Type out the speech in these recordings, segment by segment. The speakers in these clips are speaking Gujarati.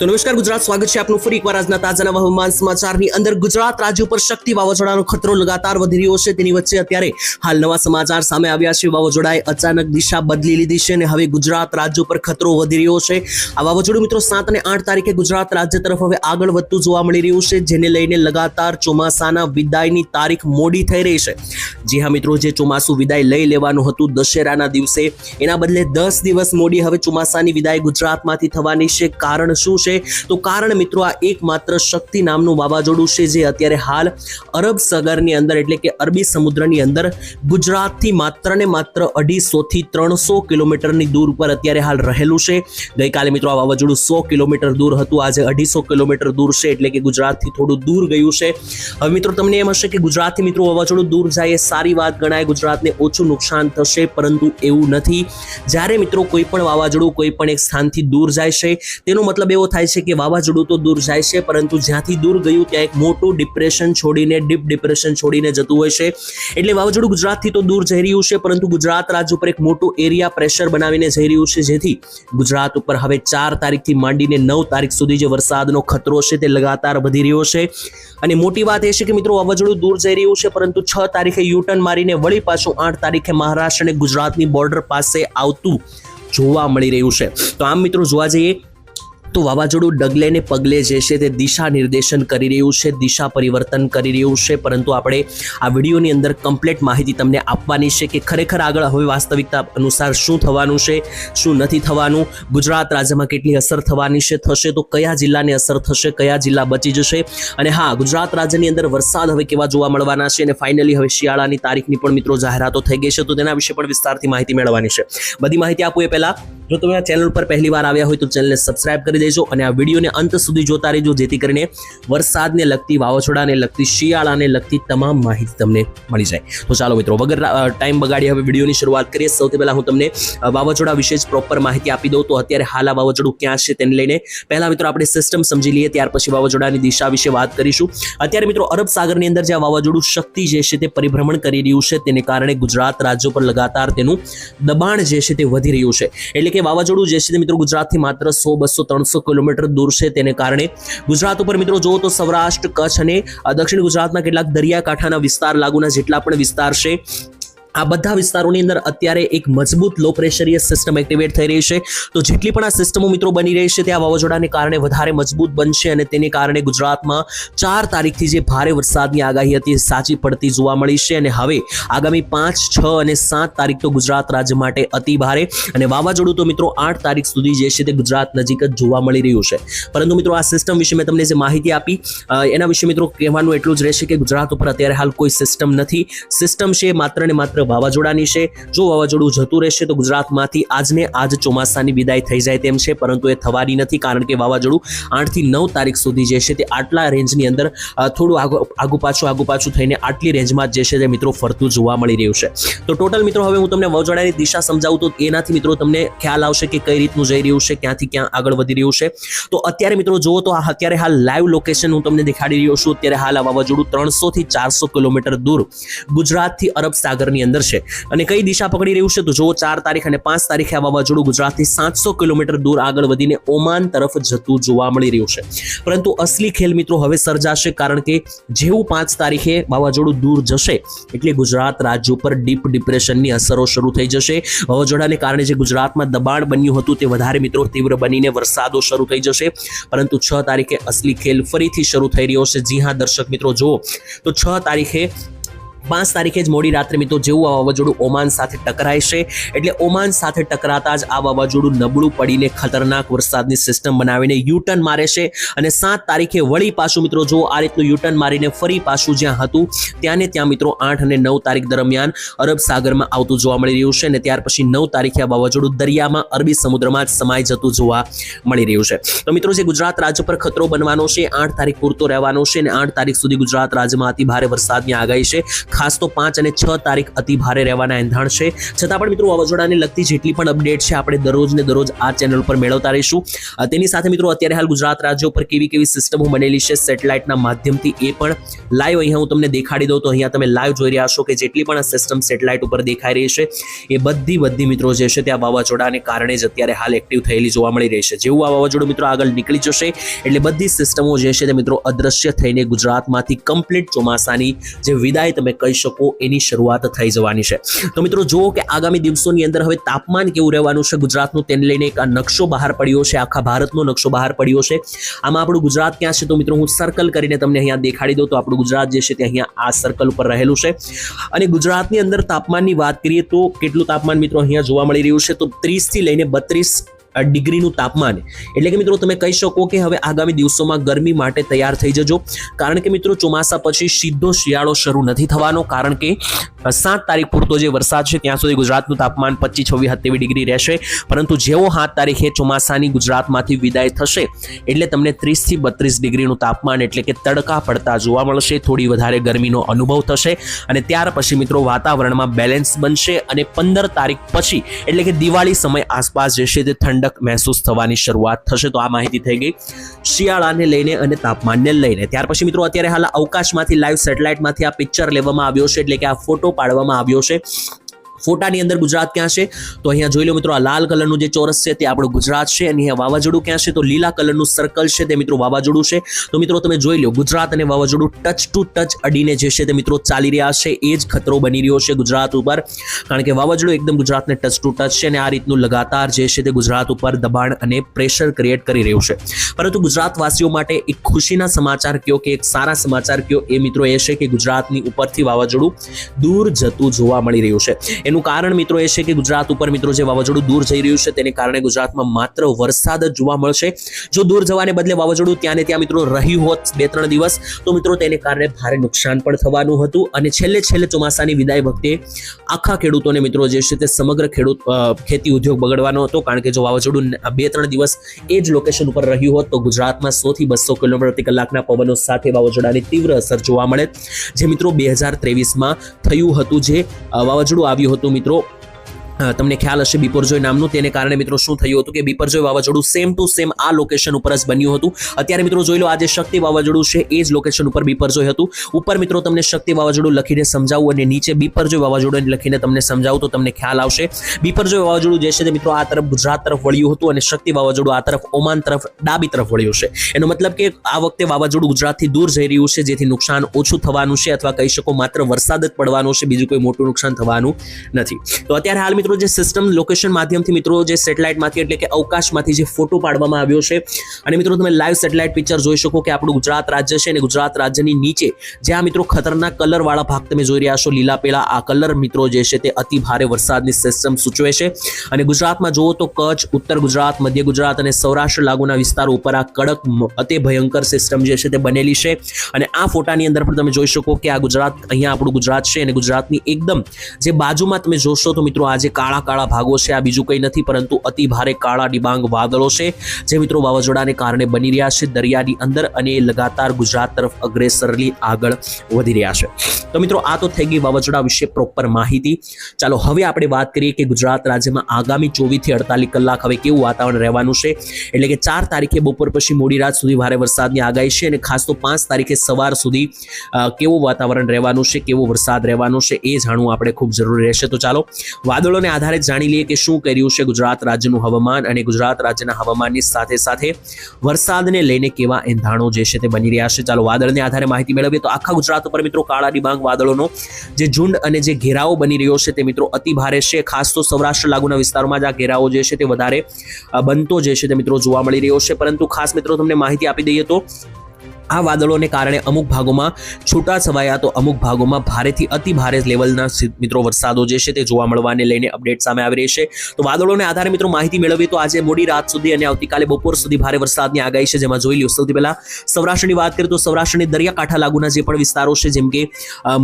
તો નમસ્કાર, ગુજરાત સ્વાગત છે આપનું ફરી એકવાર આજના તાજા હવામાન સમાચારની અંદર. ગુજરાત રાજ્ય ઉપર શક્તિ વાવાઝોડાનો ખતરો લગાતાર વધી રહ્યો છે. તેની વચ્ચે અત્યારે હાલ નવા સમાચાર સામે આવ્યા છે. વાવાઝોડાએ અચાનક દિશા બદલી લીધી છે અને હવે ગુજરાત રાજ્ય ઉપર ખતરો વધી રહ્યો છે. આ વાવાઝોડું મિત્રો સાત અને આઠ તારીખે ગુજરાત રાજ્ય તરફ હવે આગળ વધતું જોવા મળી રહ્યું છે, જેને લઈને લગાતાર ચોમાસાના વિદાયની તારીખ મોડી થઈ રહી છે. જી હા મિત્રો, જે ચોમાસું વિદાય લઈ લેવાનું હતું દશેરાના દિવસે, એના બદલે દસ દિવસ મોડી હવે ચોમાસાની વિદાય ગુજરાતમાંથી થવાની છે. કારણ શું છે? તો કારણ મિત્રો આ એકમાત્ર શક્તિ નામનું વાવાઝોડું છે જે અત્યારે હાલ અરબ સાગરની અંદર એટલે કે અરબી સમુદ્રની અંદર ગુજરાતથી માત્ર ને માત્ર અઢીસોથી ત્રણસો કિલોમીટરની દૂર ઉપર અત્યારે હાલ રહેલું છે. ગઈકાલે મિત્રો આ વાવાઝોડું સો કિલોમીટર દૂર હતું. આજે અઢીસો કિલોમીટર દૂર છે એટલે કે ગુજરાતથી થોડું દૂર ગયું છે. હવે મિત્રો તમને એમ હશે કે ગુજરાતથી મિત્રો વાવાઝોડું દૂર જાય એ સારી વાત ગણાય. ગુજરાતને ઓછું નુકસાન થશે પરંતુ એવું નથી. જ્યારે મિત્રો કોઈ પણ વાવાઝોડું કોઈ પણ એક સ્થાનથી દૂર જાય છે, તેનો મતલબ એવો થાય છે કે વાવાઝોડું તો દૂર જાય છે, પરંતુ જ્યાંથી દૂર ગયું ત્યાં એક મોટું ડિપ્રેશન છોડીને ડીપ ડિપ્રેશન છોડીને જતું હોય છે. એટલે વાવાઝોડું ગુજરાતથી તો દૂર જઈ રહ્યું છે, પરંતુ ગુજરાત રાજ્ય ઉપર એક મોટું એરિયા પ્રેશર બનાવીને જઈ રહ્યું છે, જેથી ગુજરાત ઉપર હવે ચાર તારીખથી માંડીને નવ તારીખ સુધી જે વરસાદનો ખતરો છે તે લગાતાર વધી રહ્યો છે. અને મોટી વાત એ છે કે મિત્રો, વાવાઝોડું દૂર જઈ રહ્યું છે, પરંતુ છ તારીખે યુટર્ન મારીને વળી પાછું આઠ તારીખે મહારાષ્ટ્ર અને ગુજરાતની બોર્ડર પાસે આવતું જોવા મળી રહ્યું છે. તો આમ મિત્રો, જોવા જઈએ તો વાવાઝોડું ડગલે ને પગલે જે છે તે દિશા નિર્દેશન કરી રહ્યું છે, દિશા પરિવર્તન કરી રહ્યું છે. પરંતુ આપણે આ વિડીયોની અંદર કમ્પ્લીટ માહિતી તમને આપવાની છે કે ખરેખર આગળ હવે વાસ્તવિકતા અનુસાર શું થવાનું છે, શું નથી થવાનું, ગુજરાત રાજ્યમાં કેટલી અસર થવાની છે, થશે તો કયા જિલ્લાને અસર થશે, કયા જિલ્લા બચી જશે? અને હા, ગુજરાત રાજ્યની અંદર વરસાદ હવે કેવા જોવા મળવાના છે અને ફાઇનલી હવે શિયાળાની તારીખની પણ મિત્રો જાહેરાતો થઈ ગઈ છે, તો તેના વિશે પણ વિસ્તારથી માહિતી મેળવવાની છે. બધી માહિતી આપું એ પહેલા. જો તમે આ ચેનલ પર પહેલી વાર આવ્યા હોય તો ચેનલને સબસ્ક્રાઇબ કરી દેજો અને આ વિડીયોને અંત સુધી જોતા રહેજો, જેથી કરીને વરસાદને લગતી, વાવાઝોડાને લગતી, શિયાળાને લગતી તમામ માહિતી તમને મળી જાય. તો ચાલો મિત્રો, વગર ટાઈમ બગાડી હવે વિડીયોની શરૂઆત કરીએ. સૌથી પહેલાં હું તમને વાવાઝોડા વિશે જ પ્રોપર માહિતી આપી દઉં. તો અત્યારે હાલ આ વાવાઝોડું ક્યાં છે તેને લઈને પહેલાં મિત્રો આપણે સિસ્ટમ સમજી લઈએ, ત્યાર પછી વાવાઝોડાની દિશા વિશે વાત કરીશું. અત્યારે મિત્રો, અરબ સાગરની અંદર જે આ વાવાઝોડું શક્તિ જે છે તે પરિભ્રમણ કરી રહ્યું છે, તેને કારણે ગુજરાત રાજ્ય પર લગાતાર તેનું દબાણ જે છે તે વધી રહ્યું છે. એટલે કે વાવાઝોડું જે છે તે મિત્રો ગુજરાતથી માત્ર સો, બસો, ત્રણસો કિલોમીટર દૂર છે તેને કારણે. ગુજરાત ઉપર મિત્રો જુઓ તો સૌરાષ્ટ્ર, કચ્છ અને દક્ષિણ ગુજરાતના કેટલાક દરિયાકાંઠાના વિસ્તાર, લાગુના જેટલા પણ વિસ્તાર છે. આ બધા વિસ્તારોની અંદર અત્યારે એક મજબૂત લો પ્રેશરીય સિસ્ટમ એક્ટિવેટ થઈ રહી છે. તો જેટલી પણ આ સિસ્ટમો મિત્રો બની રહી છે, તે આ વાવાઝોડાને કારણે વધારે મજબૂત બનશે અને તેને કારણે ગુજરાતમાં ચાર તારીખથી જે ભારે વરસાદની આગાહી હતી સાચી પડતી જોવા મળી છે. અને હવે આગામી પાંચ, છ અને સાત તારીખ તો ગુજરાત રાજ્ય માટે અતિ ભારે અને વાવાઝોડું તો મિત્રો આઠ તારીખ સુધી જે છે તે ગુજરાત નજીક જ જોવા મળી રહ્યું છે. પરંતુ મિત્રો આ સિસ્ટમ વિશે મેં તમને જે માહિતી આપી એના વિશે મિત્રો કહેવાનું એટલું જ રહેશે કે ગુજરાત ઉપર અત્યારે હાલ કોઈ સિસ્ટમ નથી. સિસ્ટમ છે માત્ર ને માત્ર વાવાઝોડાની છે. જો વાવાઝોડું જતું રહેશે તો ગુજરાતમાંથી આજને આજ ચોમાસાની વિદાય થઈ જાય તેમ છે. પરંતુ એ થવાની નથી કારણ કે વાવાઝોડું આઠથી નવ તારીખ સુધી જે છે તે આટલા રેન્જની અંદર થોડું આગુ પાછું આગુ પાછું થઈને આટલી રેન્જમાં જ છે તે મિત્રો ફરતું જોવા મળી રહ્યું છે. તો ટોટલ મિત્રો હવે હું તમને વાવાઝોડાની દિશા સમજાવું તો એનાથી મિત્રો તમને ખ્યાલ આવશે કે કઈ રીતનું જઈ રહ્યું છે, ક્યાંથી ક્યાં આગળ વધી રહ્યું છે. તો અત્યારે મિત્રો જુઓ તો અત્યારે હાલ લાઈવ લોકેશન હું તમને દેખાડી રહ્યો છું. અત્યારે હાલ આ વાવાઝોડું ત્રણસો થી ચારસો કિલોમીટર દૂર ગુજરાતથી અરબ સાગરની અંદર છે. અને કઈ દિશા પકડી રહ્યું છે તો જો ચાર તારીખ અને પાંચ તારીખે આ વાવાઝોડું ગુજરાતથી સાતસો કિલોમીટર દૂર આગળ વધીને ઓમાન તરફ જતું જોવા મળી રહ્યું છે. પરંતુ અસલી ખેલ મિત્રો હવે સર્જાશે કારણ કે જેવું પાંચ તારીખે વાવાઝોડું દૂર જશે, એટલે ગુજરાત રાજ્ય ઉપર ડીપ ડિપ્રેશનની અસરો શરૂ થઈ જશે. વાવાઝોડાને કારણે જે ગુજરાતમાં દબાણ બન્યું હતું તે વધારે મિત્રો તીવ્ર બનીને વરસાદો શરૂ થઈ જશે. પરંતુ છ તારીખે અસલી ખેલ ફરીથી શરૂ થઈ રહ્યો છે. જી હા, દર્શક મિત્રો, જુઓ. તો છ તારીખે પાંચ તારીખે જ મોડી રાત્રે મિત્રો જેવું આ વાવાઝોડું ઓમાન સાથે ટકરાય છે. એટલે ઓમાન સાથે ટકરાતા જ આ વાવાઝોડું નબળું પડીને ખતરનાક વરસાદની સિસ્ટમ બનાવીને યુટર્ન મારે છે. અને સાત તારીખે વળી પાછું મિત્રો જો આ રીતનું યુટર્ન મારીને ફરી પાછું જ્યાં હતું ત્યાં ત્યાં મિત્રો આઠ અને નવ તારીખ દરમિયાન અરબ સાગરમાં આવતું જોવા મળી રહ્યું છે. અને ત્યાર પછી નવ તારીખે આ વાવાઝોડું દરિયામાં અરબી સમુદ્રમાં જ સમાઈ જતું જોવા મળી રહ્યું છે. તો મિત્રો જે ગુજરાત રાજ્ય પર ખતરો બનવાનો છે, આઠ તારીખ પૂરતો રહેવાનો છે અને આઠ તારીખ સુધી ગુજરાત રાજ્યમાં અતિ ભારે વરસાદની આગાહી છે. ખાસ તો પાંચ અને છ તારીખ અતિ ભારે રહેવાના એંધાણ છે. છતાં પણ મિત્રો વાવાઝોડાને લગતી જેટલી પણ અપડેટ છે, આપણે દરરોજ ને દરરોજ આ ચેનલ પર મેળવતા રહીશું. તેની સાથે મિત્રો અત્યારે હાલ ગુજરાત રાજ્ય ઉપર કેવી કેવી સિસ્ટમો બનેલી છે સેટેલાઇટના માધ્યમથી એ પણ લાઈવ અહીંયા હું તમને દેખાડી દઉં. તો અહીંયા તમે લાઈવ જોઈ રહ્યા છો કે જેટલી પણ સિસ્ટમ સેટેલાઇટ ઉપર દેખાઈ રહી છે, એ બધી બધી મિત્રો જે છે તે આ વાવાઝોડાને કારણે જ અત્યારે હાલ એક્ટિવ થયેલી જોવા મળી રહી છે. જેવું આ વાવાઝોડું મિત્રો આગળ નીકળી જશે, એટલે બધી સિસ્ટમો જે છે તે મિત્રો અદ્રશ્ય થઈને ગુજરાતમાંથી કમ્પ્લીટ ચોમાસાની જે વિદાય તમે કહી શકો એની શરૂઆત થઈ જવાની છે. તો મિત્રો જુઓ કે આગામી દિવસોની અંદર હવે તાપમાન કેવું રહેવાનું છે? ગુજરાતનું તેને લઈને એક આ નકશો બહાર પડ્યો છે. આખા ભારતનો નકશો બહાર પડ્યો છે. આમાં આપણું ગુજરાત ક્યાં છે? તો મિત્રો હું સર્કલ કરીને તમને અહીંયા દેખાડી દઉં તો આપણું ગુજરાત જે છે તે અહીંયા આ સર્કલ ઉપર રહેલું છે. અને ગુજરાતની અંદર તાપમાનની વાત કરીએ તો કેટલું તાપમાન મિત્રો અહીંયા જોવા મળી રહ્યું છે? તો ત્રીસથી લઈને બત્રીસ ડિગ્રીનું તાપમાન. એટલે કે મિત્રો તમે કહી શકો કે હવે આગામી દિવસોમાં ગરમી માટે તૈયાર થઈ જજો. કારણ કે મિત્રો ચોમાસા પછી સીધો શિયાળો શરૂ નથી થવાનો. કારણ કે સાત તારીખ પૂરતો જે વરસાદ છે, ત્યાં સુધી ગુજરાતનું તાપમાન પચીસ, છવ્વીસ, સત્યાવીસ ડિગ્રી રહેશે. પરંતુ જેવો સાત તારીખે ચોમાસાની ગુજરાતમાંથી વિદાય થશે, એટલે તમને ત્રીસથી બત્રીસ ડિગ્રીનું તાપમાન, એટલે કે તડકા પડતા જોવા મળશે. થોડી વધારે ગરમીનો અનુભવ થશે. અને ત્યાર પછી મિત્રો વાતાવરણમાં બેલેન્સ બનશે. અને પંદર તારીખ પછી, એટલે કે દિવાળી સમય આસપાસ જે છે તે ઠંડક મહેસૂસ થવાની શરૂઆત થશે તો આ માહિતી થઈ ગઈ શિયાળાને લઈને અને તાપમાનને લઈને. ત્યાર પછી મિત્રો અત્યારે હાલ અવકાશમાંથી લાઈવ સેટેલાઇટમાંથી આ પિક્ચર લેવામાં આવ્યો છે એટલે કે આ ફોટો પાડવામાં આવ્યો છે. ફોટાની અંદર ગુજરાત ક્યાં છે? તો અહીંયા જોઈ લો મિત્રો, આ લાલ કલરનું જે ચોરસ છે તે આપણું ગુજરાત છે અને અહીંયા વાવાઝોડું ક્યાં છે? તો લીલા કલરનું સર્કલ છે તે મિત્રો વાવાઝોડું છે. તો મિત્રો, તમે જોઈ લો, ગુજરાત અને વાવાઝોડું ટચ ટુ ટચ અડીને જે છે તે મિત્રો ચાલી રહ્યા છે. એ જ ખતરો બની રહ્યો છે ગુજરાત ઉપર. કારણ કે વાવાઝોડું એકદમ ગુજરાતને ટચ ટુ ટચ છે અને આ રીતનું લગાતાર જે છે તે ગુજરાત ઉપર દબાણ અને પ્રેશર ક્રિએટ કરી રહ્યું છે. પરંતુ ગુજરાતવાસીઓ માટે એક ખુશીના સમાચાર કયો કે એક સારા સમાચાર કયો એ મિત્રો એ છે કે ગુજરાતની ઉપરથી વાવાઝોડું દૂર જતું જોવા મળી રહ્યું છે. એનું કારણ મિત્રો એ છે કે ગુજરાત ઉપર મિત્રો જે વાવાઝોડું દૂર જઈ રહ્યું છે, તેને કારણે ગુજરાતમાં માત્ર વરસાદ જ જોવા મળશે. જો દૂર જવાને બદલે વાવાઝોડું ત્યાં ને ત્યાં મિત્રો રહ્યું હોત બે ત્રણ દિવસ, તો મિત્રો તેને કારણે ભારે નુકસાન પણ થવાનું હતું. અને છેલ્લે છેલ્લે ચોમાસાની વિદાય વખતે આખા ખેડૂતોને મિત્રો જે છે તે સમગ્ર ખેડૂત ખેતી ઉદ્યોગ બગડવાનો હતો. કારણ કે જો વાવાઝોડું બે ત્રણ દિવસ એ જ લોકેશન ઉપર રહ્યું હોત, તો ગુજરાતમાં સો થી બસો કિલોમીટર પ્રતિ કલાકના પવનો સાથે વાવાઝોડાની તીવ્ર અસર જોવા મળે. જે મિત્રો બે હજાર ત્રેવીસમાં થયું હતું, જે વાવાઝોડું આવ્યું હતું મિત્રો અ, તમને ખ્યાલ હશે બિપરજોય નામનું, તેને કારણે મિત્રો શું થયું હતું કે બિપરજોય વાવાઝોડું સેમ ટુ સેમ આ લોકેશન ઉપર જ બન્યું હતું. અત્યારે મિત્રો જોઈ લો, આ શક્તિ વાવાઝોડું છે, એ જ લોકેશન ઉપર બિપરજોય હતું. ઉપર મિત્રો તમને શક્તિ વાવાઝોડું લખીને સમજાવું અને નીચે બિપરજોય વાવાઝોડું લખીને તમને સમજાવું તો તમને ખ્યાલ આવશે. બિપરજોય વાવાઝોડું જે છે તે મિત્રો આ તરફ ગુજરાત તરફ વળ્યું હતું અને શક્તિ વાવાઝોડું આ તરફ ઓમાન તરફ, ડાબી તરફ વળ્યું છે. એનો મતલબ કે આ વખતે વાવાઝોડું ગુજરાતથી દૂર જઈ રહ્યું છે, જેથી નુકસાન ઓછું થવાનું છે અથવા કહી શકો માત્ર વરસાદ જ પડવાનો છે, બીજું કોઈ મોટું નુકસાન થવાનું નથી. તો અત્યારે હાલ મિત્રો જે સિસ્ટમ લોકેશન માધ્યમથી મિત્રો, જે સેટેલાઇટમાંથી એટલે કે અવકાશમાંથી જે ફોટો પાડવામાં આવ્યો છે. અને મિત્રો, તમે લાઈવ સેટેલાઇટ પિક્ચર જોઈ શકો કે આપણું ગુજરાત રાજ્ય છે અને ગુજરાત રાજ્યની નીચે જે આ મિત્રો ખતરનાક કલર વાળા ભાગ તમે જોઈ રહ્યા છો, લીલા, પેલા, આ કલર મિત્રો જે છે તે અતિ ભારે વરસાદની સિસ્ટમ સૂચવે છે. અને ગુજરાતમાં જુઓ તો કચ્છ, ઉત્તર ગુજરાત, મધ્ય ગુજરાત અને સૌરાષ્ટ્ર લાગુના વિસ્તારો ઉપર આ કડક અતિ ભયંકર સિસ્ટમ જે છે તે બનેલી છે. અને આ ફોટાની અંદર પણ તમે જોઈ શકો કે આ ગુજરાત, અહીંયા આપણું ગુજરાત છે અને ગુજરાતની એકદમ જે બાજુમાં તમે જોશો તો મિત્રો, આ જે કાળા કાળા ભાગો છે, આ બીજું કંઈ નથી, પરંતુ અતિ ભારે કાળા ડિબાંગ વાદળો છે. જે મિત્રો વાવાઝોડાને કારણે બની રહ્યા છે, દરિયાની અંદર અને લગાતાર ગુજરાત તરફ અગ્રેસરલી આગળ વધી રહ્યા છે. તો મિત્રો, આ તો થઈ ગઈ વાવાઝોડા વિશે પ્રોપર માહિતી. ચાલો, હવે આપણે વાત કરીએ કે ગુજરાત રાજ્યમાં આગામી ચોવીસથી અડતાલીસ કલાક હવે કેવું વાતાવરણ રહેવાનું છે. એટલે કે ચાર તારીખે બપોર પછી મોડી રાત સુધી ભારે વરસાદની આગાહી છે અને ખાસ તો પાંચ તારીખે સવાર સુધી કેવું વાતાવરણ રહેવાનું છે, કેવો વરસાદ રહેવાનો છે એ જાણવું આપણે ખૂબ જરૂરી રહેશે. તો ચાલો વાદળોને આધારે જાણી લઈએ કે શું કર્યું છે ગુજરાત રાજ્યનું હવામાન અને ગુજરાત રાજ્યના હવામાનની સાથે સાથે વરસાદને લઈને કેવા એંધાણો જે છે તે બની રહ્યા છે. ચાલો વાદળને આધારે માહિતી મેળવીએ તો આખા ગુજરાત ઉપર મિત્રો કાળા ડિબાંગ વાદળોનો જે ઝુંડ અને જે ઘેરાવો બની રહ્યો છે તે મિત્રો અતિ ભારે છે. ખાસ તો સૌરાષ્ટ્ર લાગુના વિસ્તારોમાં જ આ ઘેરાવો જે છે તે વધારે બનતો જે છે તે મિત્રો જોવા મળી રહ્યો છે. પરંતુ ખાસ મિત્રો તમને માહિતી આપી દઈએ તો આ વાદળોને કારણે અમુક ભાગોમાં છૂટા છવાયા તો અમુક ભાગોમાં ભારેથી અતિ ભારે લેવલના મિત્રો વરસાદો જે છે તે જોવા મળવાને લઈને અપડેટ સામે આવી રહી છે. તો વાદળોને આધારે મિત્રો માહિતી મેળવીએ તો આજે મોડી રાત સુધી અને આવતીકાલે બપોર સુધી ભારે વરસાદની આગાહી છે. જેમાં જોઈ લો સૌથી પહેલા સૌરાષ્ટ્રની વાત કરીએ તો સૌરાષ્ટ્રની દરિયાકાંઠા લાગુના જે પણ વિસ્તારો છે, જેમ કે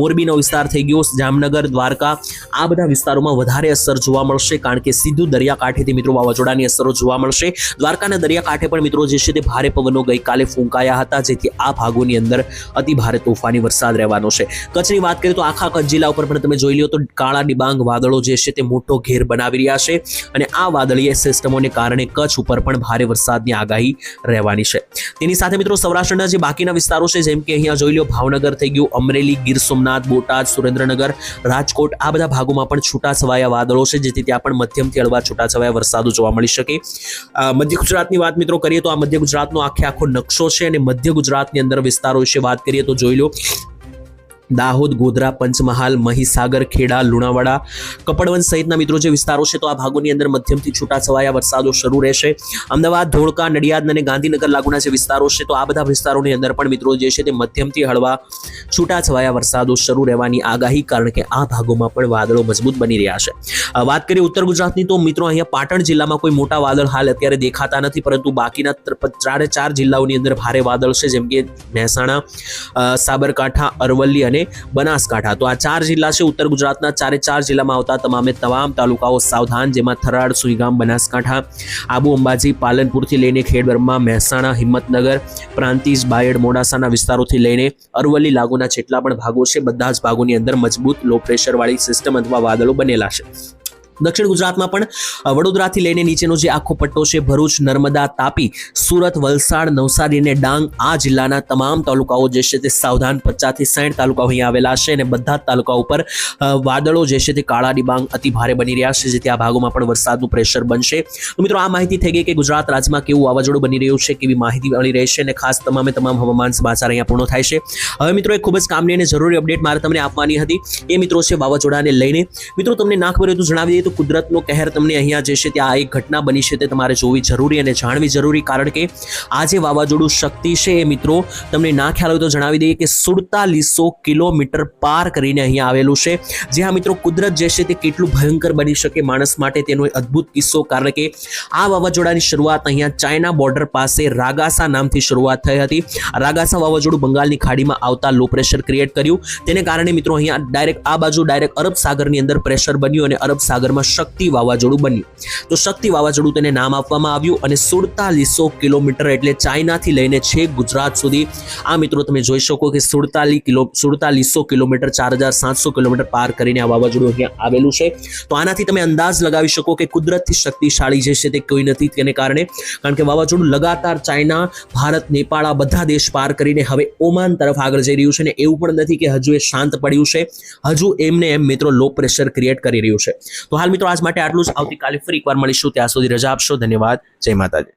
મોરબીનો વિસ્તાર થઈ ગયો, જામનગર, દ્વારકા, આ બધા વિસ્તારોમાં વધારે અસર જોવા મળશે કારણ કે સીધું દરિયાકાંઠેથી મિત્રો વાવાઝોડાની અસરો જોવા મળશે. દ્વારકાના દરિયાકાંઠે પણ મિત્રો જે છે તે ભારે પવનો ગઈકાલે ફૂંકાયા હતા, જેથી આ ભાગોની અંદર અતિ ભારે તોફાની વરસાદ રહેવાનો છે. કચ્છની વાત કરીએ તો આખા કચ્છ જિલ્લા ઉપર પણ તમે જોઈ લો તો કાળા ડિબાંગ વાદળો જે છે તે મોટો ઘેર બનાવી રહ્યા છે અને આ વાદળીય સિસ્ટમોને કારણે કચ્છ ઉપર પણ ભારે વરસાદની આગાહી રહેવાની છે. તેની સાથે મિત્રો સૌરાષ્ટ્રના જે બાકીના વિસ્તારો છે જેમ કે અહીંયા જોઈ લો ભાવનગર થઈ ગયું, અમરેલી, ગીર સોમનાથ, બોટાદ, સુરેન્દ્રનગર, રાજકોટ આ બધા ભાગોમાં પણ છૂટાછવાયા વાદળો છે જેથી ત્યાં પણ મધ્યમથી હળવા છૂટાછવાયા વરસાદો જોવા મળી શકે. મધ્ય ગુજરાતની વાત મિત્રો કરીએ તો આ મધ્ય ગુજરાતનો આખે આખો નકશો છે અને મધ્ય ગુજરાતની અંદર વિસ્તારો વિશે વાત કરીએ તો જોઈ લો દાહોદ, ગોધરા, પંચમહાલ, મહીસાગર, ખેડા, લુણાવાડા કપડવન સહિતના મિત્રો જે વિસ્તારો છે તો આ ભાગોની અંદર મધ્યમથી છૂટાછવાયા વરસાદો શરૂ રહેશે. અમદાવાદ, ધોળકા, નડિયાદ અને ગાંધીનગર લાગુના જે વિસ્તારો છે તો આ બધા વિસ્તારોની અંદર પણ મિત્રો જે છે તે મધ્યમથી હળવા છૂટાછવાયા વરસાદો શરૂ રહેવાની આગાહી કારણ કે આ ભાગોમાં પણ વાદળો મજબૂત બની રહ્યા છે. વાત કરીએ ઉત્તર ગુજરાતની તો મિત્રો અહીંયા પાટણ જિલ્લામાં કોઈ મોટા વાદળ હાલ અત્યારે દેખાતા નથી પરંતુ બાકીના ચારે ચાર જિલ્લાઓની અંદર ભારે વાદળ છે જેમ કે મહેસાણા સાબરકાંઠા, અરવલ્લી અને બનાસકાંઠા. તો આ ચાર જિલ્લા છે. ઉત્તર ગુજરાતના ચારે ચાર જિલ્લામાં આવતા તમામે તમામ તાલુકાઓ સાવધાન, જેમાં થરાદ, સુઈગામ, બનાસકાંઠા, આબુ અંબાજી, પાલનપુરથી લઈને ખેડબ્રહ્મા, મહેસાણા, હિંમતનગર, પ્રાંતિજ, બાયડ, મોડાસાના વિસ્તારોથી લઈને અરવલ્લી લાગુના જેટલા પણ ભાગો છે, બધા જ ભાગોની અંદર મજબૂત લો પ્રેશરવાળી સિસ્ટમ અથવા વાદળો બનેલા છે. દક્ષિણ ગુજરાતમાં પણ વડોદરાથી લઈને નીચેનો જે આખો પટ્ટો છે, ભરૂચ, નર્મદા, તાપી, સુરત, વલસાડ, નવસારી અને ડાંગ, આ જિલ્લાના તમામ તાલુકાઓ જે છે તે સાવધાન પચાસથી સાઠ તાલુકાઓ અહીં આવેલા છે અને બધા જ તાલુકા ઉપર વાદળો જે છે તે કાળા ડિબાંગ અતિ ભારે બની રહ્યા છે, જેથી આ ભાગોમાં પણ વરસાદનું પ્રેશર બનશે. મિત્રો, આ માહિતી થઈ ગઈ કે ગુજરાત રાજ્યમાં કેવું વાવાઝોડું બની રહ્યું છે, કેવી માહિતી મળી રહેશે અને ખાસ તમામે તમામ હવામાન સમાચાર અહીંયા પૂર્ણ થાય છે. હવે મિત્રો, એક ખૂબ જ કામની અને જરૂરી અપડેટ મારે તમને આપવાની હતી. એ મિત્રો છે વાવાઝોડાને લઈને. મિત્રો, તમને નાખ હોય જણાવી તો કુદરતનો કહેર તમને અહીંયા જે છે ત્યાં એક ઘટના બની છે તે તમારે જોવી જરૂરી અને જાણવી જરૂરી કારણ કે આ જે વાવાઝોડું શક્તિ છે એ મિત્રો, તમને ના ખ્યાલ હોય તો જણાવી દઈએ કે સુડતાલીસો કિલોમીટર પાર કરીને અહીંયા આવેલું છે. જે આ મિત્રો કુદરત જે છે તે કેટલું ભયંકર બની શકે માણસ માટે તેનો અદ્ભુત કિસ્સો કારણ કે આ વાવાઝોડાની શરૂઆત અહીંયા ચાઇના બોર્ડર પાસે રાગાસા નામથી શરૂઆત થઈ હતી. રાગાસા વાવાઝોડું બંગાળની ખાડીમાં આવતા લો પ્રેશર ક્રિએટ કર્યું. તેને કારણે મિત્રો અહીંયા ડાયરેક્ટ આ બાજુ ડાયરેક્ટ અરબ સાગરની અંદર પ્રેશર બન્યું અને અરબ સાગરમાં શક્તિ વાવાઝોડું બન્યું. તો શક્તિ વાવાઝોડું તેને નામ આપવામાં આવ્યું અને સુડતાલીસો કિલોમીટર એટલે ચાઇનાથી લઈને છેક ગુજરાત સુધી. આ મિત્રો તમે જોઈ શકો કે સુડતાલીસ કિલો, સુડતાલીસો કિલોમીટર ચાર કિલોમીટર પાર કરીને આ વાવાઝોડું અહીંયા આવેલું છે. તો આનાથી તમે અંદાજ લગાવી શકો કે કુદરતથી શક્તિશાળી જે છે તે કોઈ નથી તેને કારણે. કારણ કે વાવાઝોડું લગાતાર ચાઇના, ભારત, નેપાળ આ બધા દેશ પાર કરીને હવે ઓમાન તરફ આગળ જઈ રહ્યું છે અને એવું પણ નથી કે હજુ એ શાંત પડ્યું છે. હજુ એમને એમ મિત્રો લો પ્રેશર ક્રિએટ કરી રહ્યું છે. તો હાલ મિત્રો, આજ માટે આટલું જ. આવતીકાલે ફરી એકવાર મળીશું. ત્યાં સુધી રજા આપશો. ધન્યવાદ. જય માતાજી.